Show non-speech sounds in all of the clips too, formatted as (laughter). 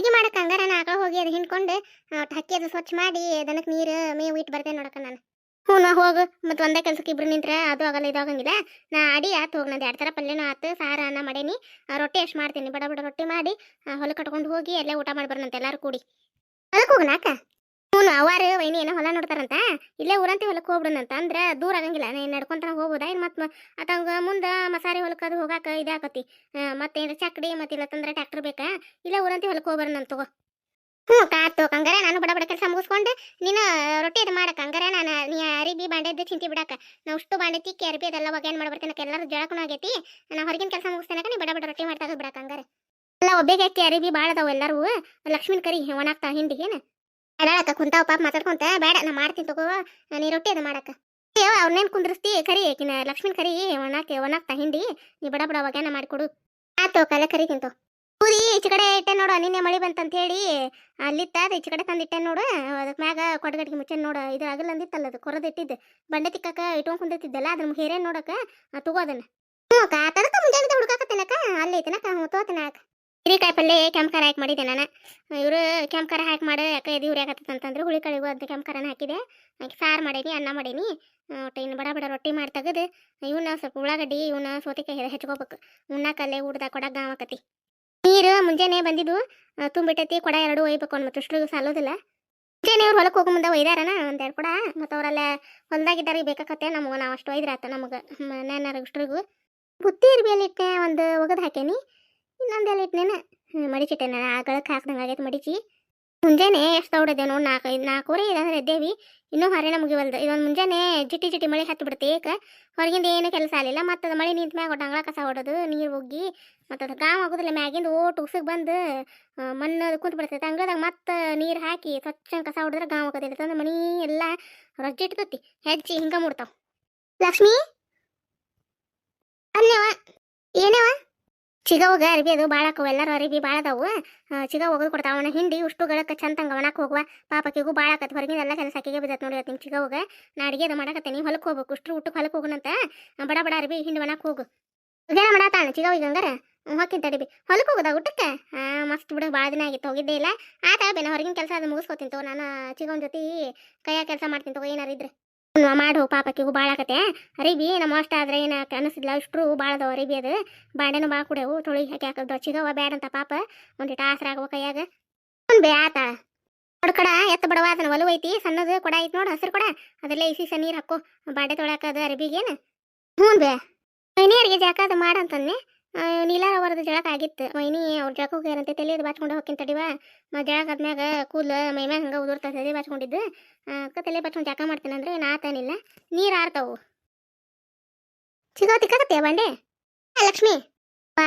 ಅಡಿಗೆ ಮಾಡಕ್ಕೆ ಹಂಗಾರ ನಾ ಆಕಳ ಹೋಗಿ ಅದು ಹಿಂಡ್ಕೊಂಡು ಹಕ್ಕಿ ಅದು ಸ್ವಚ್ಛ ಮಾಡಿ ದನಕ್ಕೆ ನೀರು, ಮೇವು ಇಟ್ಟು ಬರ್ತೇನೆ ನೋಡಕ್ಕ ನಾನು. ಹ್ಞೂ ನಾ ಹೋಗು, ಮತ್ತು ಒಂದೇ ಕೆಲಸಕ್ಕೆ ಇಬ್ರು ನಿಂತ್ರೆ ಅದು ಆಗಲ್ಲ ಇದು ಆಗಂಗಿಲ್ಲ. ನಾ ಅಡಿ ಆತು ಹೋಗಿ ನಂದು ಎರಡು ಥರ ಪಲ್ಯನೂ ಆತು, ಸಾರ, ಅನ್ನ ಮಾಡೇನಿ. ರೊಟ್ಟಿ ಅಷ್ಟು ಮಾಡ್ತೀನಿ, ಬಡ ಬಡ ರೊಟ್ಟಿ ಮಾಡಿ ಹೊಲ ಕಟ್ಕೊಂಡು ಹೋಗಿ ಅಲ್ಲೇ ಊಟ ಮಾಡಿ ಬರೋಣಂತೆ ಎಲ್ಲರೂ ಕೂಡಿ. ಅದಕ್ಕೆ ಹೋಗೋಣ ಹ್ಞೂ ಅವಾರ ವೈನಿ ಏನೋ ಹೊಲ ನೋಡ್ತಾರಂತ. ಇಲ್ಲೇ ಊರಂತಿ ಹೊಲಕ್ಕೆ ಹೋಗ್ಬಿಡೋಣಂತ ಅಂದ್ರೆ ದೂರ ಆಗಂಗಿಲ್ಲ ನೀನು ನಡ್ಕೊಂತ ಹೋಗ್ಬೋದಾ ಮತ್ತೆ ಅತಂಗ ಮುಂದ ಮಸಾರಿ ಹೊಲಕ್ಕೆ ಅದು ಹೋಗಾಕ ಇದಾಕತಿ ಮತ್ತೇನು ಚಕ್ಡಿ ಮತ್ತೆ ಇಲ್ಲ ತಂದ್ರೆ ಟ್ಯಾಕ್ಟರ್ ಬೇಕಾ. ಇಲ್ಲೇ ಊರಂತಿ ಹೊಲಕ್ಕೆ ಹೋಗ್ಬರೋಣ ತಗೋ. ಹ್ಞೂ ಕಾತು ಹಂಗಾರ ನಾನು ಬಡ ಬಡ ಕೆಲಸ ಮುಗಿಸ್ಕೊಂಡು ನೀನು ರೊಟ್ಟಿ ಅದು ಮಾಡಕ್ಕೆ ಹಂಗಾರ ನಾನು ನೀ ಅರಿಬಿ ಬಾಂಡೆದ್ದು ಚಿಂತಿ ಬಿಡಾಕ. ನಾವು ಅಷ್ಟು ಬಾಂಡೆ ತಿಕ್ಕಿ ಅರಿಬಿ ಅದೆಲ್ಲ ಒಗ್ಯಾನ್ ಮಾಡ್ಬರ್ತೇನೆ ಎಲ್ಲರೂ ಜಳಕನೂ ಆಗೈತಿ. ನಾ ಹೊರಗಿನ ಕೆಲಸ ಮುಗಿಸ್ತೇನೆ ನೀ ಬಡ ಬಡ ರೊಟ್ಟಿ ಮಾಡ್ತಾ ಬಿಡಾಕ, ಹಂಗಾರೆ. ಎಲ್ಲ ಒಬ್ಬೇಗೆ ಐತಿ ಅರಿಬಿ ಭಾಳ ಅದಾವು ಎಲ್ಲರೂ. ಲಕ್ಷ್ಮೀನ್ ಕರಿ ಒಣಾಗ್ತಾ ಹಿಂಡಿ ಅಡಾಳಕ್ಕ ಕುಂತಾವ ಪಾಪ ಮಾತಾಡ್ಕೊಂತ ಬೇಡ ನಾ ಮಾಡ್ತೀನಿ ತಗೋ ನೀ ರೊಟ್ಟಿ ಅದು ಮಾಡಕ್ಕ ಅಯ್ಯೋ ಅವ್ರನ್ನೇನು ಕುಂದ್ರಸ್ತಿ? ಕರಿ ಆಕಿನ ಲಕ್ಷ್ಮೀನ್ ಕರಿ ಒಣಾಕೆ ಒಣಾಕ್ತಾ ಹಿಂಡಿ ನೀ ಬಡ ಬಡ ಒಗ್ಯಾನ ಮಾಡಿಕೊಡು. ಆತು ಕಲೆ ಕರಿತಿಂತು ಪೂರಿ ಈಚ ಕಡೆ ಇಟ್ಟೆ ನೋಡು ನಿನ್ನೆ ಮಳಿ ಬಂತಂತ ಹೇಳಿ ಅಲ್ಲಿತ್ತ ಅದು ಈಚ ಕಡೆ ತಂದಿಟ್ಟೆ ನೋಡು ಅದಕ್ಕೆ ಮ್ಯಾಗ ಕೊಡಗಡಿಗೆ ಮುಚ್ಚೆ ನೋಡು ಇದು ಆಗಲ್ಲ ಅಂದಿತ್ತಲ್ಲ ಅದು ಕೊರದ ಇಟ್ಟಿದ್ದು. ಬಂಡೆ ತಿಕ್ಕಕ್ಕ ಇಟ್ಕೊಂಡ್ ಕುಂದಿರ್ತಿದ್ದಲ್ಲ ಅದ್ರ ಹೇರೆ ನೋಡಕ ಆ, ತಗೋ ಅದನ್ನ. ಹ್ಞೂ ಅಕ್ಕ ತಡಕ ಮುಂಜಾನೆ ಹುಡುಕಾಕತ್ತೇನಕ್ಕ? ಅಲ್ಲಿ ಐತನಕ್ಕ? ಹ್ಞೂ ತೋತನ ಅಕ್ಕ ಹಿರಿಕಾಯಿ ಪಲ್ಲೆ ಖಾರ ಹಾಕಿ ಮಾಡಿದ್ದೆ ನಾನು. ಇವರು ಕೆಂಪ್ಕಾರ ಹಾಕಿ ಮಾಡಿ ಅಕ್ಕ ಎದಿ ಅಂತಂದ್ರೆ ಹುಳಿ ಕಳಿಗೂ ಅದು ಕೆಂಪ್ಕಾರನ ಹಾಕಿದೆ. ಹಾಕಿ ಸಾರು ಮಾಡೀನಿ, ಅನ್ನ ಮಾಡೀನಿ. ಒಟ್ಟು ಇನ್ನು ಬಡ ಬಡ ರೊಟ್ಟಿ ಮಾಡಿ ತೆಗೆದು ಇವನ್ನ ಸ್ವಲ್ಪ ಉಳ್ಳಾಗಡ್ಡಿ ಇವನ್ನ ಸೋತಿಕಾಯಿ ಹೆಚ್ಕೋಬೇಕು. ಉಣ್ಣಾಕಲ್ಲೇ ಊಡ್ದಾಗ ಕೊಡ ಗಾವಕತಿ ನೀರು ಮುಂಜಾನೆ ಬಂದಿದ್ದು ತುಂಬಿಟ್ಟತಿ. ಕೊಡ ಎರಡು ಒಯ್ಬೇಕು ಅನ್ಮತ್ತು ಮತ್ತೆ ಸಾಲೋದಿಲ್ಲ. ಮುಂಜಾನೆ ಅವ್ರು ಹೊಲಕ್ಕೆ ಹೋಗೋ ಮುಂದೆ ಒಯ್ದಾರನ ಒಂದೆರಡು ಕೊಡ. ಮತ್ತು ಅವರೆಲ್ಲ ಹೊಲ್ದಾಗಿದ್ದಾರೆ ಬೇಕಾಕತ್ತೆ, ನಮಗೆ ನಾವು ಅಷ್ಟು ಒಯ್ದ್ರಾತ ನಮಗೆ. ಮನೆಯವ್ರ ಇಷ್ಟ್ರಿಗೂ ಬುತ್ತಿ ಇರ್ಬೇಲಿಕ್ಕೆ ಒಂದು ಒಗದು ಹಾಕೇನಿ. ಇನ್ನೊಂದು ಇಟ್ನೇನ? ಮಡಿಚಿಟ್ಟೆ ನಾನು ಆ ಗಳಕ್ಕೆ ಹಾಕ್ದಂಗೆ ಆಗೈತೆ ಮಡಿಚಿ ಮುಂಜಾನೆ ಎಷ್ಟು ದೌಡದೆ ನೋಡಿ ನಾಲ್ಕು ನಾಲ್ಕೂವರೆ ಇದಂದ್ರೆ ಎದ್ದೇವಿ ಇನ್ನೂ ಹೊರೇನ ಮುಗಿವಲ್ದು ಇದೊಂದು ಮುಂಜಾನೆ ಜಿಟಿ ಜಿಟಿ ಮಳೆ ಹತ್ತು ಬಿಡುತ್ತೆ ಹೊರಗಿಂದ ಏನು ಕೆಲಸ ಆಗಲಿಲ್ಲ. ಮತ್ತು ಅದು ಮಳೆ ನಿಂತ ಮ್ಯಾಗ ಒಟ್ಟು ಅಂಗಳ ಕಸ ಹೊಡೋದು ನೀರು ಹೋಗಿ ಮತ್ತು ಅದು ಗಾಮ್ ಆಗೋದಿಲ್ಲ ಮ್ಯಾಗಿಂದ ಓಟ್ ಉಸುಗ್ ಬಂದು ಮಣ್ಣು ಕುಂತು ಬಿಡ್ತೈತೆ. ಅಂಗಳದಾಗ ಮತ್ತೆ ನೀರು ಹಾಕಿ ಸ್ವಚ್ಛ ಕಸ ಹೊಡೆದ್ರೆ ಗಾಮ್ ಆಗೋದಿಲ್ಲ ತಂದ್ರೆ ಮನಿ ಎಲ್ಲ ರೊಜ್ಜಿಟ್ತತಿ ಹೆಜ್ಜಿ ಹಿಂಗೆ ಮುಡ್ತಾವ ಲಕ್ಷ್ಮಿ? ಅಲ್ಲವ ಏನವ ಚಿಗವಾಗ ಅರ್ಬಿ ಅದು ಭಾಳ ಆಕವು ಎಲ್ಲರೂ ಅರಿಬಿ ಭಾಳ ಅದಾವು. ಚಿಗ ಹೋಗೋದು ಕೊಡ್ತಾವ ಅವನ. ಹಿಂಡಿ ಉಷ್ಟು ಗಳಕ್ಕೆ ಚಂದ ಅವನಕ್ಕೆ ಹೋಗುವ. ಪಾಪಕ್ಕಿಗೂ ಭಾಳ ಆಕತ್. ಹೊರಗಿನ ಎಲ್ಲ ಕೆಲಸ ಅಕ್ಕಿಗೆ ಬಿದ್ದತ್ ನೋಡಿ ನಿಮ್ಮ ಚಿಗವಾಗ. ನಾ ಅಡಿಗೆ ಅದು ಮಾಡಕತ್ತೀನಿ. ಹೊಲಕ್ಕೆ ಹೋಗ್ಬೇಕು ಉಷ್ಟ್ರು ಊಟಕ್ಕೆ ಹೊಲಕ್ಕೆ ಹೋಗುನಂತ. ಬಡ ಬಡ ಅರಿಬಿ ಹಿಂಡಿ ಒಣಕ್ಕೆ ಹೋಗು. ಇದೇನ ಮಾಡತ್ತಾಳ ಚಿಗವ ಈಗ ಹಂಗಾರ. ಹೋಗಿಂತ ತಡಿಬಿ ಹೊಲಕ್ಕೆ ಹೋಗೋದ ಊಟಕ್ಕೆ? ಮಸ್ತ್ ಬಿಡ ಭಾಳ ದಿನ ಆಗಿತ್ತು, ಹೋಗಿದ್ದೇ ಇಲ್ಲ. ಆತ ಬೇನ ಹೊರಗಿನ ಕೆಲಸ ಅದು ಮುಗಿಸ್ಕೊತೀನಿ ತಗೋ. ನಾನು ಚಿಗವನ ಜೊತೆ ಕೈಯಾಗ ಕೆಲಸ ಮಾಡ್ತೀನಿ ತಗೋ, ಏನಾರು ಇದ್ರೆ. ಮಾಡು ಪಾಪಕ್ಕಿಗೂ ಭಾಳ ಆಕತೆ ಅರಿಬಿ ನಮ್ಮ ಅಷ್ಟ ಆದ್ರೆ ಏನು ಅನಿಸಿಲ್ಲ ಅಷ್ಟು ಭಾಳ ಅದಾವ ಅರಿಬಿ ಅದು. ಬಾಂಡೆನು ಭಾಳ ಕುಡೆವು ತೊಳಿ ಹಾಕಿ ಹಾಕದ ಚಿಗವ ಬ್ಯಾಡ ಅಂತ ಪಾಪ. ಒಂದಿಟ್ಟು ಆಸರ ಆಗುವ ಕೈಯಾಗ. ಹ್ಞೂ ಬೇ ಆತ. ನೋಡ್ ಎತ್ತ ಬಡವ ಅದನ್ನ ಒಲವು ಐತಿ, ಸಣ್ಣದು ಕೊಡ ಐತಿ ನೋಡು, ಹಸಿರು ಕೊಡ. ಅದರಲ್ಲೇ ಇಸಿ ಸ ನೀರು ಹಾಕೋ. ಬಾಂಡೆ ತೊಳ್ಯಾಕದ ಅರಿಬಿಗೇನು. ಹ್ಞೂ ಬೇ. ನೀರಿಗೆ ಜಾಕ ಅದು ಮಾಡಂತನ್ನೆ ನೀಲಾರ ಅವರದ್ದು ಜಳಕ ಆಗಿತ್ತು. ಮೈನಿ, ಅವ್ರ ಜಳಕ ತಲೆ ಇದು ಬಾಚ್ಕೊಂಡು ಹೋಗ್ತೀನಿ ತಡಿವ ಮತ್ತು ಜಳಕ ಆದ್ಮ್ಯಾಗ ಕೂದಲು, ಮೈ ಮ್ಯಾಗ ಹಂಗೆ ಉದುರ್ತಾ ತಲೆ ಬಾಚ್ಕೊಂಡಿದ್ದು. ಅದಕ್ಕೆ ತಲೆ ಬಾಚ್ಕೊಂಡು ಜಳಕ ಮಾಡ್ತೇನೆ ಅಂದ್ರೆ ನಾ ಆತನಿಲ್ಲ ನೀರು ಆರ್ತಾವು. ಚಿಗೋ ತಿಕ್ಕಕತ್ತೆ ಬಂಡೆ? ಲಕ್ಷ್ಮಿ!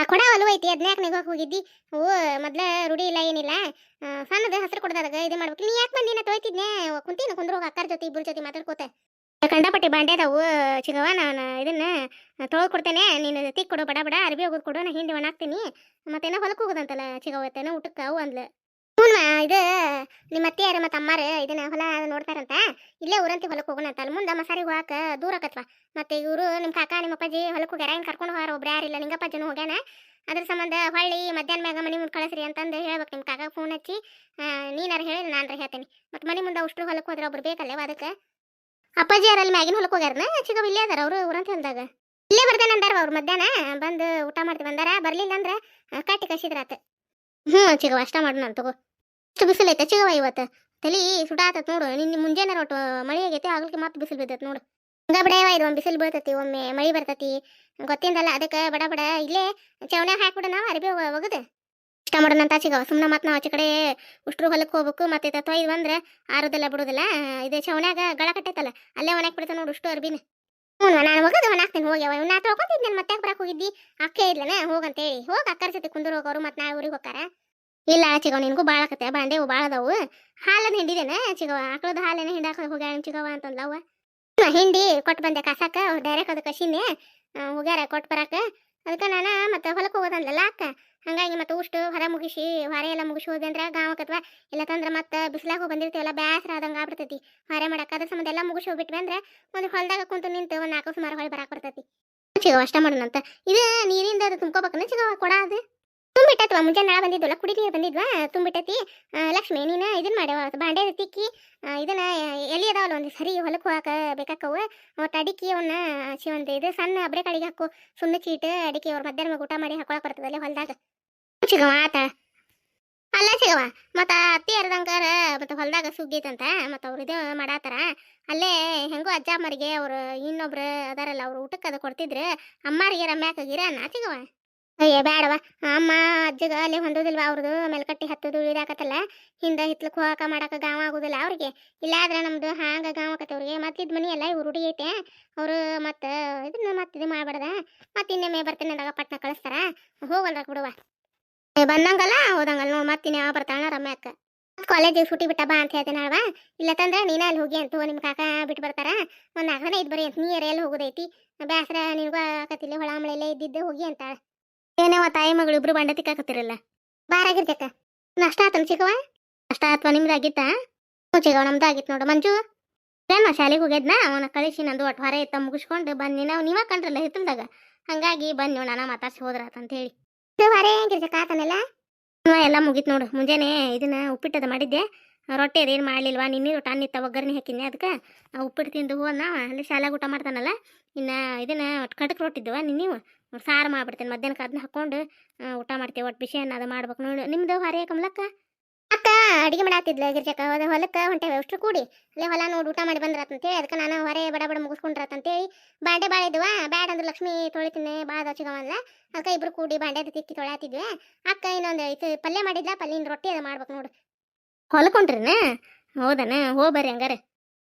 ಕೊಡ ಒಲವು ಐತಿ. ಅದ್ನ್ಯಾಕ ನೆಗೋಕೆ ಹೋಗಿದ್ದಿ. ಓ ಮೊದ್ಲ ರೂಢಿ ಇಲ್ಲ, ಏನಿಲ್ಲ. ಸಣ್ಣದ ಹಸಿರು ಕೊಡದಾಗ ಇದು ಮಾಡ್ಬೇಕು. ನೀ ಯಾಕೆ ಬಂದಿನ ತೊಯ್ತಿದ್ನೆ ಕುಂತೀನಿ ಕುಂದ್ರೋಗ ಹೋಗಿ ಅಕ್ಕಾರ ಜೊತೆ ಇಬ್ಬರ ಜೊತೆ ಮಾತಾಡ್ಕೋತ. ಕಂಡಪಟ್ಟಿ ಬಾಂಡೆ ಅದಾವು ಚಿಗವ ನಾನು ಇದನ್ನ ತೊಳೆದು ಕೊಡ್ತೇನೆ, ನೀನು ತಿಕ್ ಕೊಡು ಬಡ ಬಡ, ಅರ್ಬಿ ಹೋಗೋದು ಕೊಡು, ನಾ ಹಿಂಡಿ ಒಣಾಕ್ತೀನಿ. ಮತ್ತೇನೋ ಹೊಲಕ್ಕೆ ಹೋಗೋದಂತಲ್ಲ ಚಿಗವತ್ತೇನೋ ಊಟಕ್ಕೆ, ಅವು ಅಂದ್ಲು. ಹ್ಞೂ ಇದು ನಿಮ್ಮ ಅತ್ತೆಯಾರ ಮತ್ತು ಅಮ್ಮಾರ ಇದನ್ನ ಹೊಲ ನೋಡ್ತಾರಂತ, ಇಲ್ಲೇ ಊರಂತಿ ಹೊಲಕ್ಕೆ ಹೋಗೋಣ ಅಂತ ಅಲ್ಲಿ ಮುಂದೆ ಮಸಾರಿಗೆ ಹೋಗಾಕ ದೂರ ಆಕತ್ವ. ಮತ್ತೆ ಇವರು ನಿಮ್ಮ ಕಾಕ ನಿಮ್ಮ ಅಪ್ಪಾಜಿ ಹೊಲಕ್ಕೆ ಹೋಗ್ಯಾರ, ಏನು ಕರ್ಕೊಂಡು ಹೋಗಾರ, ಒಬ್ರು ಯಾರಿಲ್ಲ ನಿಂಗಪ್ಪಾಜನು ಹೋಗ್ಯಾನ. ಅದ್ರ ಸಂಬಂಧ ಹೊಳ್ಳಿ ಮಧ್ಯಾಹ್ನ ಮ್ಯಾಗ ಮನೆ ಮುಂದೆ ಕಳಿಸ್ರಿ ಅಂತಂದು ಹೇಳ್ಬೇಕು ನಿಮ್ಮ ಕಾಕ ಫೋನ್ ಹಚ್ಚಿ. ನೀನಾರು ಹೇಳಿ ನಾನು ಹೇಳ್ತೇನೆ. ಮತ್ತು ಮನೆ ಮುಂದೆ ಅಷ್ಟು ಹೊಲಕ್ಕೆ ಹೋದ್ರೆ ಒಬ್ರು ಬೇಕಲ್ಲವ ಅದಕ್ಕೆ? ಅಪ್ಪಾಜಿ ಯಾರಲ್ಲಿ ಮ್ಯಾಗಿನ ಹೊಲಕ್ಕೆ ಹೋಗ್ಯಾರನ? ಚಿಕ್ಕವ್ ಇಲ್ಲೇ ಅದಾರ ಅವರು ಊರಂತ ಹೊಲ್ದಾಗ ಇಲ್ಲೇ ಬರ್ತೇನೆ ಅಂದಾರ ಅವ್ರು ಮಧ್ಯಾಹ್ನ. ಬಂದು ಊಟ ಮಾಡ್ತೀವಿ ಅಂದಾರ ಬರ್ಲಿಲ್ಲ ಅಂದ್ರೆ ಕಟ್ಟಿ ಕಟ್ಟಿ ಕಸಿದ್ರಾತ ಹ್ಞೂ ಚಿಗವ ಅಷ್ಟ ಮಾಡೋಣ ತಗೋ. ಇಷ್ಟು ಬಿಸಿಲು ಐತೆ ಚಿಗವ ಇವತ್ತು. ತಲಿ ಸುಡಾತತ್ ನೋಡು. ನಿನ್ನ ಮುಂಜಾನೆ ಒಟ್ಟು ಮಳೆ ಆಗೈತಿ, ಆಗ್ಲಿಕ್ಕೆ ಮತ್ತೆ ಬಿಸಿಲು ಬಿದ್ದೈತೆ ನೋಡು. ಹಂಗ ಬಿಡವ ಇದು ಒಂದು ಬಿಸಿಲು ಬೀಳ್ತತಿ, ಒಮ್ಮೆ ಮಳಿ ಬರ್ತತಿ. ಗೊತ್ತಿಂದಲ್ಲ, ಅದಕ್ಕೆ ಬಡ ಬಡ ಇಲ್ಲೇ ಚೌನ್ಯಾಗ ಹಾಕ್ಬಿಡ ನಾವು, ಅರಿಬಿ ಒಗದು. ಇಷ್ಟ ಮಾಡೋಣಂತ ಚಿಗವ ಸುಮ್ಮನೆ ಮತ್ತೆ ನಾವು ಆಚೆ ಕಡೆ ಉಷ್ಟ್ರು ಹೊಲಕ್ಕೆ ಹೋಗ್ಬೇಕು, ಮತ್ತೆ ಇದು ತೊಯ್ದು ಬಂದ್ರೆ ಆರೋದಿಲ್ಲ ಬಿಡೋದಿಲ್ಲ. ಇದು ಶವಣ್ಯಾಗ ಗಳ ಕಟ್ಟೈತಲ್ಲ, ಅಲ್ಲೇ ಒಣಕ್ ಬಿಡ್ತಾನೆ ನೋಡು ಉಷ್ಟು ಅರ್ಬಿನ. ಹ್ಞೂ ನಾನು ಹೋಗೋದು ಒಣಾಕ್ತೀನಿ ಹೋಗ್ಯಾವ ನಾ ತೊಳ್ಕೊತಿದ್ದೆ ನಾನು ಮತ್ತೆ ಬರಕ್ಕೆ ಹೋಗಿದ್ದಿ? ಅಕ್ಕೆ ಇಲ್ಲನ ಹೋಗಂತೇಳಿ ಹೋಗಿ ಅಕ್ಕರ ಜೊತೆ ಕುಂದ್ರು ಹೋಗೋರು ಮತ್ತೆ ನಾಳೆ ಊರಿಗೆ ಹೋಗ್ತಾರ ಇಲ್ಲ ಚಿಗವ ನಿನಗೂ ಭಾಳ ಆಗತ್ತೆ ಬಾಂಡೆ ಭಾಳ ಅದಾವು. ಹಾಲನ್ನು ಹಿಂಡಿದೇನ ಚಿಗವ ಆಕಳದ ಹಾಲೇನ ಹಿಂಡಾಕ ಹೋಗ್ಯಾಳ ಚಿಗವ ಅಂತಂದ್ಲವ. ಹಿಂಡಿ ಕೊಟ್ಟು ಬಂದೆ ಕಸಾಕ ಡೈರೆಕ್ಟ್ ಅದು ಕಸಿನೇ ಹೋಗ್ಯಾರ ಕೊಟ್ಟು ಬರಾಕ. ಅದಕ್ಕೆ ನಾನು ಮತ್ತೆ ಹೊಲಕ್ಕೆ ಹೋಗೋದಂದ್ಲಲ್ಲ ಅಕ್ಕ. ಹಂಗಾಗಿ ಮತ್ತೆ ಉಷ್ಟು ಹೊರ ಮುಗಿಸಿ, ಹೊರ ಎಲ್ಲ ಮುಗಿಸಿ ಹೋದ್ವಿ ಅಂದ್ರೆ ಗಾವಕತ್ವ ಇಲ್ಲ ತಂದ್ರೆ ಮತ್ತೆ ಬಿಸಿಲಾಗ ಬಂದಿರ್ತೀವಲ್ಲ ಬೇಸರ ಆದಂಗೆ ಆಗ್ಬಿಡ್ತೈತಿ. ಹೊರ ಮಾಡಕ್ಕೆ ಅದ್ರ ಸಂಬಂಧ ಎಲ್ಲ ಮುಗಿಸಿ ಹೋಗ್ಬಿಟ್ವಿ ಅಂದ್ರೆ ಒಂದು ಹೊಲದಾಗ ಕುಂತು ನಿಂತು ಒಂದು ನಾಲ್ಕು ಸುಮಾರು ಹೊಳೆ ಬರಾಕ್ ಬರ್ತೈತಿ. ಚಿಗವ ಅಷ್ಟ ಮಾಡೋಣಂತ ಇದು ನೀರಿಂದ ಅದು ತುಂಬ್ಕೋಬೇಕನ್ನ ಚಿಗವ ಕೊಡ ಅದು? ತುಂಬಿಟ್ಟತ್ವ ಮುಂಜಾನೆ ನಾಳೆ ಬಂದಿದ್ವಲ್ಲ ಕುಡಿ ನೀರು ಬಂದಿದ್ವಾ? ತುಂಬಿಟ್ಟತಿ. ಲಕ್ಷ್ಮಿ ನೀನು ಇದನ್ನ ಮಾಡ್ಯವ ಬಾಂಡೆ ತಿಕ್ಕಿ ಇದನ್ನ ಎಲ್ಲಿ ಅದಾವಲ್ಲ ಒಂದು ಸರಿ ಹೊಲಕ್ಕೆ ಹೋಗಾಕ ಬೇಕಾಕವು ಅವತ್ತು ಅಡಿಕೆ ಅವನ್ನ ಒಂದು ಇದು ಸಣ್ಣ ಅಬ್ರೆ ಕಾಳಿಗೆ ಹಾಕು. ಸುಣ್ಣ ಚೀಟ್ ಅಡಿಕೆ ಅವ್ರ ಮಧ್ಯಾಹ್ನ ಊಟ ಮಾಡಿ ಹಾಕೊಳಕ್ ಬರ್ತದಲ್ಲ ಹೊಲ್ದಾಗ. ಸಿಗವ ಆತ? ಅಲ್ಲ, ಸಿಗವ. ಮತ್ತು ಅತ್ತಿ ಅರ್ದಂಗಾರ ಮತ್ತು ಹೊಲ್ದಾಗ ಸುಗ್ಗೈತಂತ ಮತ್ತು ಅವ್ರು ಇದು ಮಾಡಾತಾರ. ಅಲ್ಲೇ ಹೆಂಗೋ ಅಜ್ಜ ಅಮ್ಮರಿಗೆ ಅವ್ರು ಇನ್ನೊಬ್ರು ಅದಾರಲ್ಲ, ಅವ್ರು ಊಟಕ್ಕೆ ಅದು ಕೊಡ್ತಿದ್ರು. ಅಮ್ಮಾರಿಗೆ ರಮ್ಯಾಕ ನಾ ಸಿಗವ? ಅಯ್ಯ ಬೇಡವ ಅಮ್ಮ ಅಜ್ಜಗ ಅಲ್ಲಿ ಹೊಂದೋದಿಲ್ವ ಅವ್ರದ್ದು ಮೇಲ್ಕಟ್ಟಿ ಹತ್ತದು ಇದಾಕತ್ತಲ್ಲ ಹಿಂದೆ ಹಿತ್ಲಕ್ ಹೋಗಾಕ ಮಾಡಾಕ ಗಾವ ಆಗುದಿಲ್ಲ ಅವ್ರಿಗೆ. ಇಲ್ಲಾದ್ರೆ ನಮ್ದು ಹಾಂಗ ಗಾವ ಆಕತ್ತವ್ರಿಗೆ ಮತ್ತಿದ್ ಮನಿ ಎಲ್ಲ ಇವ್ರು ರೂಢಿ ಐತೆ. ಅವರು ಮತ್ತೆ ಇದನ್ನ ಮತ್ತೆ ಇದು ಮಾಡ್ಬಾರ್ದ. ಮತ್ತೆ ಇನ್ನೊಮ್ಮೆ ಬರ್ತೀನಿ ಅಂದಾಗ ಪಟ್ನ ಕಳಿಸ್ತಾರ. ಹೋಗಲ್ರ ಬಿಡುವ ಬಂದಂಗಲ್ಲ? ಹೋದಂಗಲ್ಲ ನೋಡಿ, ಮತ್ತಿನ ಯಾವ ಬರ್ತಾಳ ರಮ್ಯಾಕ. ಕಾಲೇಜಿಗೆ ಸುಟಿ ಬಿಟ್ಟ ಬಾ ಅಂತ ಹೇಳ್ತೇನೆ ಅಲ್ವಾ ಇಲ್ಲ ತಂದ್ರೆ ನೀನ ಅಲ್ಲಿ ಹೋಗಿ ಅಂತ, ನಿಮ್ ಕಾಕ ಬಿಟ್ಟು ಬರ್ತಾರ? ಒಂದು ನಾಲ್ಕು ಜನ ಇದ್ ಬರೀ ಅಂತ ನೀರ್ ಎಲ್ಲಿ ಹೋಗೋದೈತಿ? ಬ್ಯಾಸರ ನಿನ್ಗೂ ಆಕತಿಲ್ಲ ಹೊಳ ಮಳೆಯಲ್ಲೇ ಇದ್ದಿದ್ದು, ಹೋಗಿ ಅಂತಾಳ ಏನೇವ ತಾಯಿ ಮಗಳು ಇಬ್ರು ಬಂಡ ತಿಕ್ಕಾಕತ್ತಿರಲ್ಲ. ಬಾರಾಗಿರ್ತಕ್ಕ ನಷ್ಟ ಆತನ ಚಿಕ್ಕವ ನಷ್ಟ ಆತ್ವ ನಿಮ್ದು ಆಗಿತ್ತ? ಚಿಗವ ನಮ್ದು ಆಗಿತ್ತು ನೋಡು. ಮಂಜು ಏನ ಶಾಲೆಗೆ ಹೋಗಿದ್ನ? ಅವನ ಕಳಿಸಿ ನಂದು ಒಟ್ಟು ಹೊರ ಇತ್ತ ಮುಗಿಸ್ಕೊಂಡು ಬನ್ನಿ ನಾವು ನೀವ ಕಂಡ್ರಲ್ಲ ಹಿತ್ತಲ್ದಾಗ. ಹಂಗಾಗಿ ಬನ್ನಿ ನಾನು ಮಾತಾಡ್ಸಿ ಅಂತ ಹೇಳಿ. ಹೊರೆ ಕಾತನಲ್ಲ ಎಲ್ಲ ಮುಗೀತು ನೋಡು. ಮುಂಜಾನೆ ಇದನ್ನ ಉಪ್ಪಿಟ್ಟದ ಮಾಡಿದ್ದೆ. ರೊಟ್ಟಿ ಅದೇನು ಮಾಡಲಿಲ್ವಾ? ನಿನ್ನೆ ರೊಟ್ಟ ಅನ್ನಿತ್ತ ಒಗ್ಗರಣೆ ಹಾಕಿದ್ದೆ ಅದಕ್ಕೆ ಉಪ್ಪಿಟ್ಟು ತಿಂದು ಹೋದ ಅಲ್ಲಿ ಶಾಲೆಗೆ ಊಟ ಮಾಡ್ತಾನಲ್ಲ, ಇನ್ನು ಇದನ್ನ ಕಡಕ್ ರೊಟ್ಟಿದ್ದವ ನೀವು ಸಾರು ಮಾಡ್ಬಿಡ್ತೇನೆ. ಮಧ್ಯಾಹ್ನಕ್ಕೆ ಅದನ್ನ ಹಾಕ್ಕೊಂಡು ಊಟ ಮಾಡ್ತೇವೆ. ಒಟ್ಟು ಬಿಸಿ ಅನ್ನ ಅದು ಮಾಡ್ಬೇಕು ನೋಡು. ನಿಮ್ದು ಹೊರೆ ಕಮಲಕ್ಕ? ಅಕ್ಕ, ಅಡಿಗೆ ಮಾಡಾತಿದ್ಲ ಗಿರ್ಜಕ್ಕ ಹೋದ, ಹೊಲಕ್ಕೆ ಹೊಂಟೇವೆ ಅಷ್ಟು ಕೂಡಿ. ಅಲ್ಲೇ ಹೊಲ ನೋಡಿ ಊಟ ಮಾಡಿ ಬಂದ್ರತ್ತಂತೇಳಿ ಅದಕ್ಕೆ ನಾನು ಹೊರೆ ಬಡ ಬಡ ಮುಗಿಸ್ಕೊಂಡ್ರತ್ತಂತೇಳಿ ಬಾಂಡೆ ಬಾಳೆ ಇದ್ವ. ಬ್ಯಾಡ ಅಂದ್ರೆ ಲಕ್ಷ್ಮಿ ತೊಳಿತೀನಿ ಭಾಳ ದಚಿಗವಲ್ಲ ಅದಕ್ಕೆ ಇಬ್ರು ಕೂಡಿ ಬಾಂಡೆ ತಿಕ್ಕಿ ತೊಳ್ಯಾತಿದ್ವಿ. ಅಕ್ಕ ಇನ್ನೊಂದು ಇದು ಪಲ್ಯ ಮಾಡಿದ್ಲ, ಪಲ್ಯನ ರೊಟ್ಟಿ ಅದ ಮಾಡ್ಬೇಕು ನೋಡು. ಹೊಲಕೊಂಡ್ರಿನ ಹೌದನ? ಹೋ ಬರ್ರಿ ಹಂಗಾರೆ.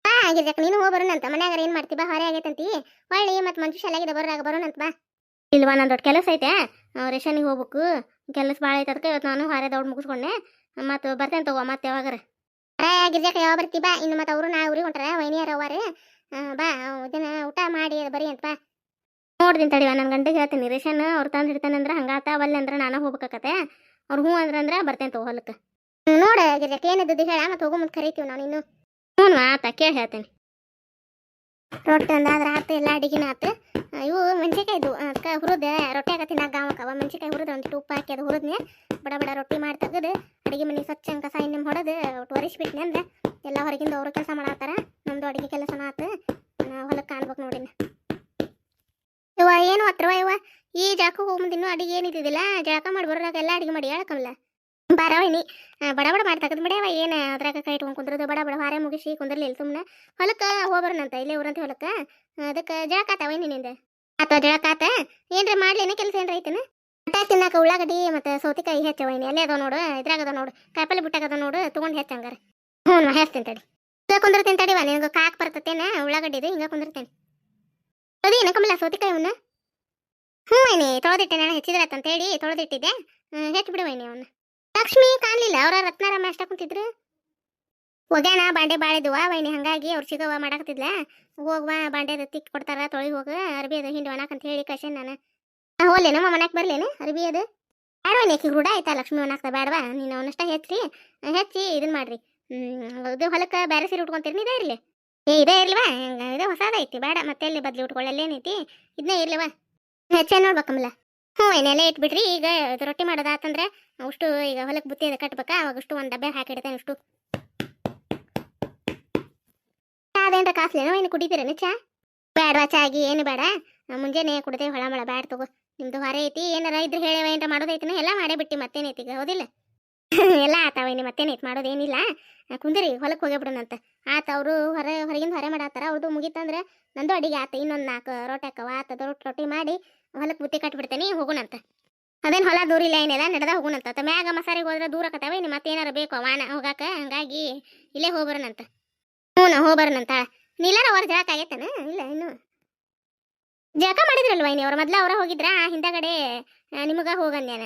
ಬಾ ಆಗಿರ್ಜಕ್ಕ ನೀನು ಹೋ ಬರೋಣಂತ ಮನ್ಯಾಗಾರ ಏನು ಮಾಡ್ತಿ? ಬಾ, ಹೊರೆ ಆಗೈತಂತಿ ಹೊಳ್ಳಿ ಮತ್ತೆ ಮಂಜು ಶಾಲೆಗೆ ಬರೋರಾಗ ಬರೋಣಂತ ಬಾ. ಇಲ್ವಾ, ನಂದು ದೊಡ್ಡ ಕೆಲಸ ಐತೆ. ರೇಷನಿಗೆ ಹೋಗ್ಬೇಕು. ಕೆಲಸ ಭಾಳ ಐತೆ, ಅದಕ್ಕೆ ಇವತ್ತು ನಾನು ಹೊರೆ ದೌಡ್ ಮುಗಿಸ್ಕೊಂಡೆ. ಮತ್ತು ಬರ್ತೇನೆ ತಗೋ ಮತ್ತೆ ಯಾವಾಗಾರ. ಗಿರ್ಜಾಕ ಯಾವ ಬರ್ತಿ ಬಾ. ಇನ್ನು ಮತ್ತೆ ಅವರು ನಾ ಊರಿಗೆ ಹೊಂಟಾರ, ವೈನಿಯರ್ ಅವಾರ ಬಾ ಇದನ್ನ ಊಟ ಮಾಡಿ ಬರೀ ಅಂತ ಬಾ. ನೋಡ್ತೀನಿ ತಡಿವ ನನ್ನ ಗಂಡಿಗೆ ಹೇಳ್ತೀನಿ, ರೇಷನ್ ಅವ್ರು ತಂದು ಇಡ್ತಾನೆ ಅಂದ್ರೆ ಹಂಗಾತ ಒಲ್ಲೆ ಅಂದ್ರೆ ನಾನು ಹೋಗ್ಬೇಕಾಕತ್ತೆ. ಅವ್ರು ಹ್ಞೂ ಅಂದ್ರೆ ಅಂದ್ರೆ ಬರ್ತೇನೆ ತಗೋ ಹೊಲಕ್ಕೆ ನೋಡ ಗಿರ್ಜಾಕ ಏನಿದ್ದು ಹೇಳ ಮತ್ತೆ ಹೋಗೋ ಮುಂದೆ ಕರಿತೀವಿ ನಾನು ಇನ್ನು. ಹ್ಞೂ ಆತ ಕೇಳಿ ಹೇಳ್ತೇನೆ. ರೊಟ್ಟಿ ಅಂದಾದ್ರೆ ಆತು, ಎಲ್ಲ ಅಡಿಗೆನ ಆತು. ಇವು ಮೆಣಸಿನ್ಕಾಯಿ ಇದ್ವು. ಅದಕ್ಕೆ ಹುರಿದ ರೊಟ್ಟಿ ಆಗತ್ತೆ ನಾ ಗಾವಕ್ಕವ ಮೆಣಸಿನ್ಕಾಯಿ ಹುರಿದ ಒಂದು ಉಪ್ಪು ಹಾಕಿ ಅದು ಹುರಿದ್ನೆ ಬಡ ಬಡ ರೊಟ್ಟಿ ಮಾಡಿ ತೆಗೆದು, ಅಡಿಗೆ ಮನೆ ಸ್ವಚ್ಛ ಕಸ ಇನ್ನೊಮ್ಮೆ ಹೊಡೆದು ಒರಿಸ್ಬಿಟ್ನೆ ಅಂದ್ರೆ ಎಲ್ಲ ಹೊರಗಿಂದ ಅವರು ಕೆಲಸ ಮಾಡತ್ತಾರ. ನಮ್ದು ಅಡಿಗೆ ಕೆಲಸ ಆತು. ನಾ ಹೊಲಕ್ಕೆ ಕಾಣ್ಬೇಕು ನೋಡಿನ. ಇವ ಏನು ಹತ್ರವ ಇವ ಈ ಜಾಕ ಅಡುಗೆ ಅಡಿಗೆ ಜಾಕ ಜಳಕ ಮಾಡಿ ಬರೋದಾಗ ಎಲ್ಲ ಅಡಿಗೆ ಮಾಡಿ ಹೇಳಕಲ್ಲ ಬಾರವನಿ ಬಡ ಬಡ ಮಾಡಿ ತೆಗೆದು ಬಿಡ್ಯಾವ ಏನು ಅದ್ರಾಗ ಕೈ ಇಟ್ಕೊಂಡು ಕುಂದ್ರದು ಬಡ ಬಡ ಹಾರೆ ಮುಗಿಸಿ ಕುಂದ್ರಲಿಲ್ಲ ಸುಮ್ಮನೆ ಹೊಲಕ್ಕೆ ಹೋಗ್ಬರೋಣಂತ ಇಲ್ಲೇ ಊರಂತ ಹೊಲಕ್ಕೆ. ಅದಕ್ಕೆ ಜಳಕಾತಾವ ನಿನ್ನಿಂದ? ಆತ ಜಳಕಾತ ಏನ್ರ ಮಾಡ್ಲೇನ ಕೆಲಸ ಏನ್ರ ಐತನ? ಊಟ ತಿನ್ನಾಕ ಉಳ್ಳಾಗಡ್ಡಿ ಮತ್ತೆ ಸೌತೆಕಾಯಿ ಹೆಚ್ಚವ ಅಲ್ಲೇ ಅದಾವ ನೋಡು, ಇದ್ರಾಗ ನೋಡು. ಕಾಯಿಪಲ್ಲೆ ಬಿಟ್ಟಾಗದ ನೋಡು, ತೊಗೊಂಡು ಹೆಚ್ಚಂಗಾರ ಹ್ಞೂ ನಾ, ಹೇಳ್ತೀನಿ ತಡಿ. ಹಿಂಗ ಕುಂದಿರ್ತೀನಿ ತಡಿವ ನಿನಗೆ ಕಾಕ್ ಬರ್ತತೇನ ಉಳ್ಳಾಗಡ್ಡಿದು ಹಿಂಗೆ ಕುಂದಿರ್ತೇನೆ. ಅದೇನ ಕಮಲ, ಸೌತಿಕಾಯಿ ಅವನ್ನ? ಹ್ಞೂ ಏನಿ ತೊಳೆದಿಟ್ಟೆ ನಾನು ಹೆಚ್ಚಿದ್ರೆ ಅಂತ ಹೇಳಿ ತೊಳೆದಿಟ್ಟಿದ್ದೆ ಹೆಚ್ಚು ಬಿಡು ಅವನ್ನ. ಲಕ್ಷ್ಮಿ, ಕಾಣಲಿಲ್ಲ. ಅವರ ರತ್ನಾರಾಮ ಅಷ್ಟ ಕುಂತಿದ್ರು? ಹೋಗ್ಯಾನ ಬಾಂಡೆ ಬಾಳಿದ್ವ ವೈನಿ, ಹಂಗಾಗಿ ಅವ್ರು ಸಿಗವ ಮಾಡಾಕತ್ತಿದ್ಲ. ಹೋಗ್ವಾ ಬಾಂಡೆ ಅದು ತಿಕ್ಕಿ ಕೊಡ್ತಾರ, ತೊಳಿ ಹೋಗ. ಅರ್ಬಿ ಅದು ಹಿಂಡಿ ಒಣಕ್ ಅಂತ ಹೇಳಿ ಕಳ್ಸೇನ್ ನಾನು. ನಾ ಹೋಗ್ಲೆ ನಮ್ಮ ಮನೆಗೆ ಬರ್ಲೇನು? ಅರ್ಬಿ ಅದು? ಬೇಡವ ನೀಕಿ ರೂಢ ಆಯ್ತಾ? ಲಕ್ಷ್ಮಿ ಒಣಾಕ್ತ ಬೇಡವಾ ನೀನು ಅವನಷ್ಟ ಹೆಚ್ಚಿ ಹೆಚ್ಚಿ ಇದನ್ನ ಮಾಡ್ರಿ. ಇದು ಹೊಲಕ್ಕೆ ಬೇರೆ ಸೀರೆ ಉಟ್ಕೊಂತೀರಿ? ಇದೇ ಇರಲಿ. ಏ, ಇದೇ ಇರ್ಲಿವಾ ಇದೇ ಹೊಸದೈತಿ ಬೇಡ ಮತ್ತೆ ಎಲ್ಲಿ ಬದ್ಲಿ ಉಟ್ಕೊಳ್ಳಲ್ಲೇನೈತಿ ಇದನ್ನೇ ಇರ್ಲಿವಾ ಹೆಚ್ಚೇ ನೋಡ್ಬೇಕಮ್ಮಲ್ಲ ಹ್ಞೂ ಇನ್ನೆಲ್ಲ ಇಟ್ಬಿಡ್ರಿ. ಈಗ ಇದು ರೊಟ್ಟಿ ಮಾಡೋದಾತಂದ್ರೆ ಅಷ್ಟು ಈಗ ಹೊಲಕ್ಕೆ ಬುತ್ತಿ ಅದು ಕಟ್ಬೇಕಾ? ಅವಾಗ ಅಷ್ಟು ಒಂದು ಡಬ್ಬೆ ಹಾಕಿಡ್ತೇನೆ ಅಷ್ಟು. ಅದೇನ್ರ ಕಾಸ್ಲೇನೋ ಏನು ಕುಡಿತೀರೇನು ಚಾ? ಬೇಡವಾ ಚಾಗಿ ಏನು ಬೇಡ. ಮುಂಜಾನೆ ಕುಡ್ದೇವೆ ಹೊಳ ಮಳ ಬ್ಯಾಡ ತಗೋ. ನಿಮ್ದು ಹೊರ ಐತಿ, ಏನಾರ ಇದ್ರೆ ಹೇಳವ ಏನಾರ ಮಾಡೋದೈತಿನ ಎಲ್ಲ ಮಾಡೇ ಬಿಟ್ಟಿ ಮತ್ತೇನೈತಿ ಈಗ, ಹೌದಿಲ್ಲ? (laughs) ಎಲ್ಲ ಆತಾವ ಇನ್ನು ಮತ್ತೇನೈತಿ ಮಾಡೋದೇನಿಲ್ಲ. ಕುಂದಿರಿ ಹೊಲಕ್ಕೆ ಹೋಗೇ ಅಂತ. ಆತ ಅವರು ಹೊರ, ಹೊರಗಿಂದ ಹೊರ ಮಾಡಾತಾರ ಅವ್ರದ್ದು ಮುಗೀತಂದ್ರೆ ನಂದು ಅಡಿಗೆ ಆತ, ಇನ್ನೊಂದು ನಾಲ್ಕು ರೊಟ್ಟಿ ಹಾಕವ ಆತ ರೊಟ್ಟಿ ರೊಟ್ಟಿ ಮಾಡಿ ಹೊಲಕ್ಕೆ ಬುತ್ತಿ ಕಟ್ಬಿಡ್ತೇನೆ ಹೋಗೋಣಂತ. ಅದೇನು ಹೊಲ ದೂರ ಇಲ್ಲ, ಏನಿಲ್ಲ, ನಡೆದ ಹೋಗೋಣಂತ. ಮ್ಯಾಗ ಮಸಾರಿಗೆ ಹೋದ್ರೆ ದೂರ ಆಕತ್ತಾವ ಇನ್ನು ಮತ್ತೇನಾರ ಬೇಕು ವಾನ ಹೋಗಾಕ, ಹಂಗಾಗಿ ಇಲ್ಲೇ ಹೋಗ್ಬರೋಣಂತ. ಹ್ಞೂ ನಾ ಹೋಗ್ಬರೋಣಂತ ನೀಲಾರ ಅವ್ರ ಜಳಕ ಆಗೈತನ? ಇಲ್ಲ, ಇನ್ನು. ಜಳಕ ಮಾಡಿದ್ರಲ್ವ ಇನ್ನು ಅವ್ರ? ಮೊದ್ಲ ಅವರ ಹೋಗಿದ್ರ ಹಿಂದಗಡೆ ನಿಮಗ ಹೋಗಂದೇನ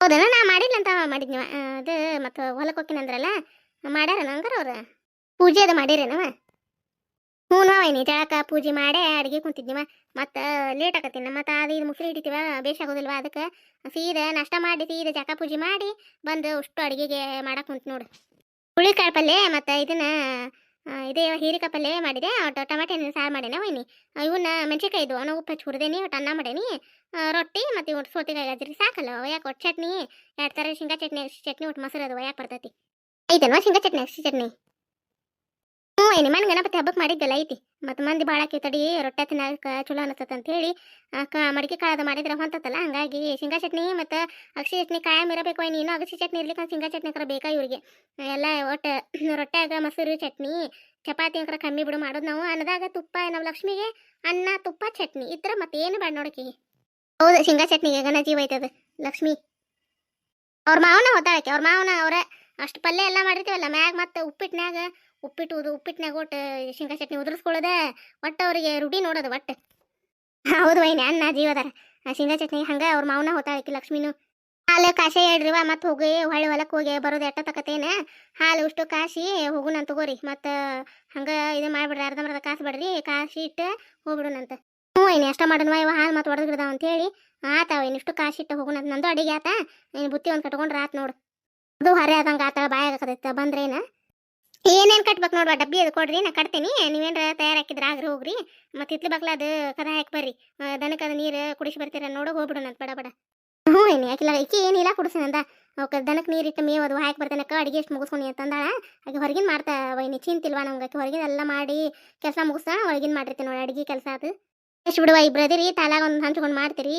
ಹೌದನ? ನಾ ಮಾಡಿಲ್ಲ ಅಂತ ಮಾಡಿದ್ನಿವ ಅದು ಮತ್ತು ಹೊಲಕ್ಕೆ ಹೋಗಿನಂದ್ರಲ್ಲ ಮಾಡ್ಯಾರ ನಂಗಾರ ಅವ್ರ? ಪೂಜೆ ಅದು ಮಾಡಿರೇನವ? ಹ್ಞೂ ವೈನಿ ಜಳಕ ಪೂಜೆ ಮಾಡಿ ಅಡುಗೆ ಕುಂತಿದ್ನಿವ ಮತ್ತು ಲೇಟ್ ಆಗತ್ತೀನಿ ಮತ್ತು ಅದು ಇದು ಮುಸ್ರಿ ಹಿಡಿತೀವ ಬೇಷಾಗೋದಿಲ್ವ ಅದಕ್ಕೆ. ಸೀದಾ ನಾಷ್ಟ ಮಾಡಿ, ಸೀದಾ ಜಳಕ ಪೂಜೆ ಮಾಡಿ ಬಂದು ಅಷ್ಟು ಅಡುಗೆಗೆ ಮಾಡಕ್ಕೆ ಕುಂತು ನೋಡು. ಹುಳಿಕಾಳು ಪಲ್ಯ ಮತ್ತು ಇದನ್ನ ಇದೇ ಹೀರಿಕಾಯಿ ಪಲ್ಯ ಮಾಡಿದೆ ಟೊಮಾಟೆ ಸಾರು ಮಾಡ್ಯಾನ ವೈನಿ. ಇವನ್ನ ಮೆಣಸಿನ್ಕಾಯಿ ಇದು ಅವನ ಉಪ್ಪು ಹಚ್ಚಿ ಹುರಿದೇನಿ ಒಟ್ಟು ಅನ್ನ ಮಾಡೇನಿ. ರೊಟ್ಟಿ ಮತ್ತು ಒಟ್ಟು ಸೋತಿಗಾಯಿ ಗಜ್ರಿ ಸಾಕಲ್ಲ ಯಾಕೆ ಒಟ್ಟು ಚಟ್ನಿ, ಎರಡು ಥರ ಶೇಂಗಾ ಚಟ್ನಿ ಚಟ್ನಿ ಒಟ್ಟು ಮೊಸರು ಅದು ಯಾಕೆ ಬರ್ತೈತಿ. ಐತಲ್ವಾ ಶೇಂಗಾ ಚಟ್ನಿ ಅಗಸಿ ಚಟ್ನಿ? ಹ್ಞೂ ಏನಿ ಮನೆ ಗಣಪತಿ ಹಬ್ಬಕ್ಕೆ ಮಾಡಿದ್ದೆಲ್ಲ ಐತಿ. ಮತ್ತು ಮಂದಿ ಭಾಳ ತಡಿ ರೊಟ್ಟೆ ತಿನ್ನಕ್ಕೆ ಚಲೋ ಅನಿಸ್ತದೆ ಅಂತ ಹೇಳಿ ಆ, ಕ ಮಡಿಕೆ ಕಾಳದ ಮಾಡಿದ್ರೆ ಹೊಂತತ್ತಲ್ಲ ಹಂಗಾಗಿ ಶೇಂಗಾ ಚಟ್ನಿ ಮತ್ತು ಅಗಸಿ ಚಟ್ನಿ ಕಾಯಂ ಇರಬೇಕು ಏನು ಇನ್ನೂ ಅಗಸಿ ಚಟ್ನಿ ಇರ್ಲಿಕ್ಕೆ ಶೇಂಗಾ ಚಟ್ನಿ ಅಕ್ರ ಬೇಕಾ ಇವ್ರಿಗೆ. ಎಲ್ಲ ಒಟ್ಟು (clears throat) ರೊಟ್ಟ್ಯಾಗ ಮೊಸರು ಚಟ್ನಿ ಚಪಾತಿ ಅಂಕರ ಕಮ್ಮಿ ಬಿಡು ಮಾಡೋದು ನಾವು ಅನ್ನದಾಗ ತುಪ್ಪ ನಾವು ಲಕ್ಷ್ಮಿಗೆ ಅನ್ನ ತುಪ್ಪ ಚಟ್ನಿ ಇದ್ರ ಮತ್ತೆ ಏನು ಬೇಡ ನೋಡಕ್ಕೆ ಹೌದು ಶೇಂಗಾ ಚಟ್ನಿಗೆ ಗಣ ಜೀವ ಐತದ ಲಕ್ಷ್ಮಿ. ಅವ್ರ ಮಾವನ ಹೊತ್ತಾಳಕ್ಕೆ ಅವ್ರ ಮಾವನ ಅವ್ರ ಅಷ್ಟು ಪಲ್ಯ ಎಲ್ಲ ಮಾಡಿರ್ತೀವಲ್ಲ ಮ್ಯಾಗ ಮತ್ತೆ ಉಪ್ಪಿಟ್ನ್ಯಾಗ ಉಪ್ಪಿಟ್ಟು ಉದು, ಉಪ್ಪಿಟ್ನ್ಯಾಗ ಒಟ್ಟು ಶೇಂಗಾ ಚಟ್ನಿ ಉದುರಿಸ್ಕೊಳ್ಳೋದ, ಒಟ್ಟು ಅವರಿಗೆ ರೂಢಿ ನೋಡೋದು ಒಟ್ಟು. ಹೌದು ವೈನಿ ಅನ್ನ ಜೀವದಾರ ಶೇಂಗಾ ಚಟ್ನಿ ಹಂಗೆ ಅವ್ರ ಮಾವನ ಹೋತಾಳಕ್ಕೆ ಲಕ್ಷ್ಮಿನು. ಹಾಲು ಕಾಸೆ ಹೇಳ್ರಿವ, ಮತ್ತೆ ಹೋಗಿ ಹೊಳ್ಳಿ ಹೊಲಕ್ಕೆ ಹೋಗಿ ಬರೋದು ಎಟ್ಟ ತಕತೇನ? ಹಾಲು ಉಷ್ಟು ಕಾಸಿ ಹೋಗುಣ ತಗೋರಿ. ಮತ್ತು ಹಂಗೆ ಇದು ಮಾಡಿಬಿಡ್ರಿ, ಅರ್ಧಂಬರ್ಧ ಕಾಸು ಬಿಡ್ರಿ ಕಾಸಿ ಇಟ್ಟು ಹೋಗ್ಬಿಡುನಂತ ಹ್ಞೂ ಏನು ಎಷ್ಟು ಮಾಡೋಣ ಇವ ಹಾಲು ಮತ್ತು ಹೊಡೆದ್ಬಿಡ್ದಾವ ಅಂತೇಳಿ ಆತಾವ ಏನು ಇಷ್ಟು ಕಾಸಿ ಇಟ್ಟು ಹೋಗುಣಂತ. ನಂದು ಅಡಿಗೆ ಆತ ನೀನು ಬುತ್ತಿ ಒಂದು ಕಟ್ಕೊಂಡ್ರೆ ಆತು ನೋಡು. ಅದು ಹರಿ ಆದಂಗೆ ಆತ ಬಾಯಾಗತೈತ ಬಂದ್ರೇನ? ಏನೇನು ಕಟ್ಬೇಕು ನೋಡುವ ಡಬ್ಬಿ ಅದು ಕೊಡ್ರಿ, ನಾ ಕಟ್ತೀನಿ. ನೀವೇನ್ರ ತಯಾರು ಹಾಕಿದ್ರೆ ಆಗ್ರಿ, ಹೋಗ್ರಿ. ಮತ್ತೆ ಇತ್ಲು ಬಗ್ಲ ಅದು ಕದ ಹಾಕಿ ಬರ್ರಿ. ದನಕ್ಕೆ ಅದು ನೀರು ಕುಡಿಸಿ ಬರ್ತೀರ ನೋಡು, ಹೋಗ್ಬಿಡೋಣ ಬಡ ಬಡ. ಹ್ಞೂ ಏನು ಯಾಕಿಲ್ಲ, ಈಕಿ ಏನಿಲ್ಲ ಕುಡಿಸಿನಂದ ಅವಕ್ಕೆ ದನಕ್ಕೆ ನೀರಿಟ್ಟು ಮೇವು ಅದು ಹಾಕಿ ಬರ್ತಾನಕ್ಕ ಅಡಿಗೆ ಎಷ್ಟು ಮುಗಿಸ್ಕೊಂಡು ಅಂತಂದಾಳ ಆಕೆ ಹೊರಗಿನ ಮಾಡ್ತಾ ವೈನಿ ಚಿಂತಿಲ್ವಾ ನಮ್ಗೆ? ಆಕೆ ಹೊರಗಿನ ಎಲ್ಲ ಮಾಡಿ ಕೆಲಸ ಮುಗಿಸ್ತಾಳ ಹೊರಗಿನ ಮಾಡಿರ್ತೀನಿ ನೋಡಿ ಅಡಿಗೆ ಕೆಲಸ ಅದು. ಎಷ್ಟು ಬಿಡುವ ಇಬ್ಬರದಿರಿ ತಲಾಗ ಒಂದು ಹಂಚ್ಕೊಂಡು ಮಾಡ್ತೀರಿ.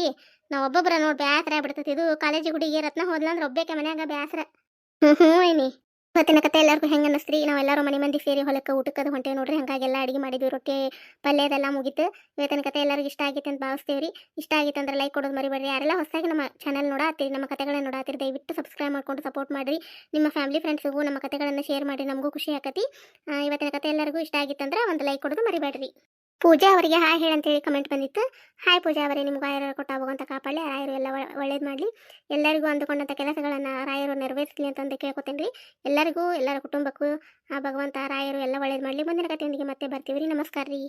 ನಾವು ಒಬ್ಬೊಬ್ಬರ ನೋಡಿ ಬ್ಯಾಸರ ಆಗ್ಬಿಡ್ತೈತಿ. ಇದು ಕಾಲೇಜ್ ಹುಡುಗಿ ರತ್ನ ಹೋದ್ಲಂದ್ರೆ ಒಬ್ಬೇಕೆ ಮನ್ಯಾಗ ಬ್ಯಾಸರ. ಹ್ಞೂ ಹ್ಞೂ ವೈನಿ. ಇವತ್ತಿನ ಕತೆ ಎಲ್ಲರಿಗೂ ಹೆಂಗೆ ಅನ್ನಿಸ್ತ್ರಿ ನಾವೆಲ್ಲರೂ ಮನೆ ಮಂದಿ ಸೇರಿ ಹೊಲಕ್ಕೆ ಊಟಕ್ಕೆ ಹೊಂಟೆ ನೋಡ್ರಿ ಹಂಗಾಗೆಲ್ಲ ಅಡಿಗೆ ಮಾಡಿದ್ವಿ ರೊಟ್ಟಿ ಪಲ್ಯದೆಲ್ಲ ಮುಗಿತು. ಇವತ್ತಿನ ಕತೆ ಎಲ್ಲರಿಗೂ ಇಷ್ಟ ಆಗಿತ್ತು ಅಂತ ಭಾವಿಸ್ತೀವಿ ರೀ ಇಷ್ಟ ಆಗಿತ್ತು ಅಂದ್ರೆ ಲೈಕ್ ಕೊಡೋದು ಮರಿಬೇಡ್ರಿ. ಯಾರೆಲ್ಲ ಹೊಸದಾಗಿ ನಮ್ಮ ಚಾನಲ್ ನೋಡಾತಿರಿ ನಮ್ಮ ಕತೆಗಳನ್ನ ನೋಡಾತಿರಿ ದಯವಿಟ್ಟು ಸಬ್ಸ್ಕ್ರೈಬ್ ಮಾಡ್ಕೊಂಡು ಸಪೋರ್ಟ್ ಮಾಡಿರಿ. ನಿಮ್ಮ ಫ್ಯಾಮಿಲಿ ಫ್ರೆಂಡ್ಸ್ಗೂ ನಮ್ಮ ಕತೆಗಳನ್ನು ಶೇರ್ ಮಾಡಿ ನಮಗೂ ಖುಷಿ ಆಕತಿ. ಇವತ್ತಿನ ಕತೆ ಎಲ್ಲರಿಗೂ ಇಷ್ಟ ಆಗಿತ್ತಂದ್ರೆ ಒಂದು ಲೈಕ್ ಕೊಡೋದು ಮರಿಬೇಡ್ರಿ. ಪೂಜಾ ಅವರಿಗೆ ಹಾಯ್ ಹೇಳಂತೇಳಿ ಕಮೆಂಟ್ ಬಂದಿತ್ತು. ಹಾಯ್ ಪೂಜಾ ಅವರೇ, ನಿಮ್ಗೆ ರಾಯರು ಕೊಟ್ಟ ಹೋಗುವಂಥ ಕಾಪಾಡಲಿ, ರಾಯರು ಎಲ್ಲ ಒಳ್ಳೇದು ಮಾಡಲಿ. ಎಲ್ಲರಿಗೂ ಅಂದುಕೊಂಡಂಥ ಕೆಲಸಗಳನ್ನು ರಾಯರು ನೆರವೇರಿಸಲಿ ಅಂತಂದು ಕೇಳ್ಕೊತೀನಿ ರೀ. ಎಲ್ಲರಿಗೂ, ಎಲ್ಲರ ಕುಟುಂಬಕ್ಕೂ, ಆ ಭಗವಂತ, ರಾಯರು ಎಲ್ಲ ಒಳ್ಳೇದು ಮಾಡಲಿ. ಮುಂದಿನ ಕಥೆಯೊಂದಿಗೆ ಮತ್ತೆ ಬರ್ತೀವಿ ರೀ. ನಮಸ್ಕಾರ ರೀ.